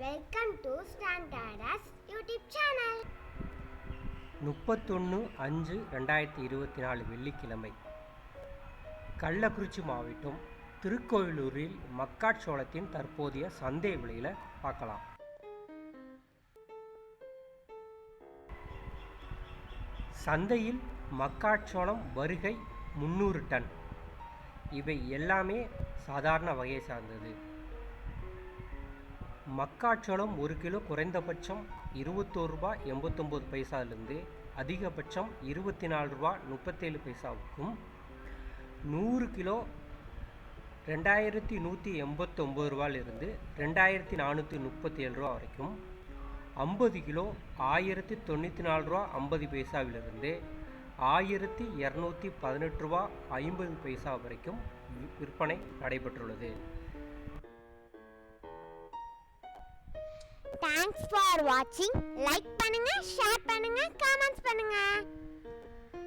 Welcome to standards YouTube channel முப்பத்தொன்று அஞ்சு ரெண்டாயிரத்தி இருபத்தி நாலு வெள்ளிக்கிழமை. கள்ளக்குறிச்சி மாவட்டம் திருக்கோவிலூரில் மக்காச்சோளத்தின் தற்போதைய சந்தை விலையில் பார்க்கலாம். சந்தையில் மக்காச்சோளம் வருகை முந்நூறு டன். இவை எல்லாமே சாதாரண வகையை சார்ந்தது. மக்காச்சோளம் ஒரு கிலோ குறைந்தபட்சம் இருபத்தோரு ரூபா எண்பத்தொம்போது பைசாலிருந்து அதிகபட்சம் இருபத்தி நாலு ரூபா முப்பத்தேழு பைசாவுக்கும் நூறு கிலோ ரெண்டாயிரத்தி நூற்றி எண்பத்தொம்பது ரூபாயிலிருந்து ரெண்டாயிரத்தி நானூற்றி முப்பத்தி ஏழு ரூபா வரைக்கும் ஐம்பது கிலோ ஆயிரத்தி தொண்ணூற்றி நாலு ரூபா ஐம்பது பைசாவிலிருந்து ஆயிரத்தி இரநூத்தி பதினெட்டு ரூபா ஐம்பது பைசா வரைக்கும் விற்பனை நடைபெற்றுள்ளது. தேங்க்ஸ் ஃபார் வாட்சிங் லைக் பண்ணுங்க ஷேர் பண்ணுங்க கமெண்ட்ஸ் பண்ணுங்க.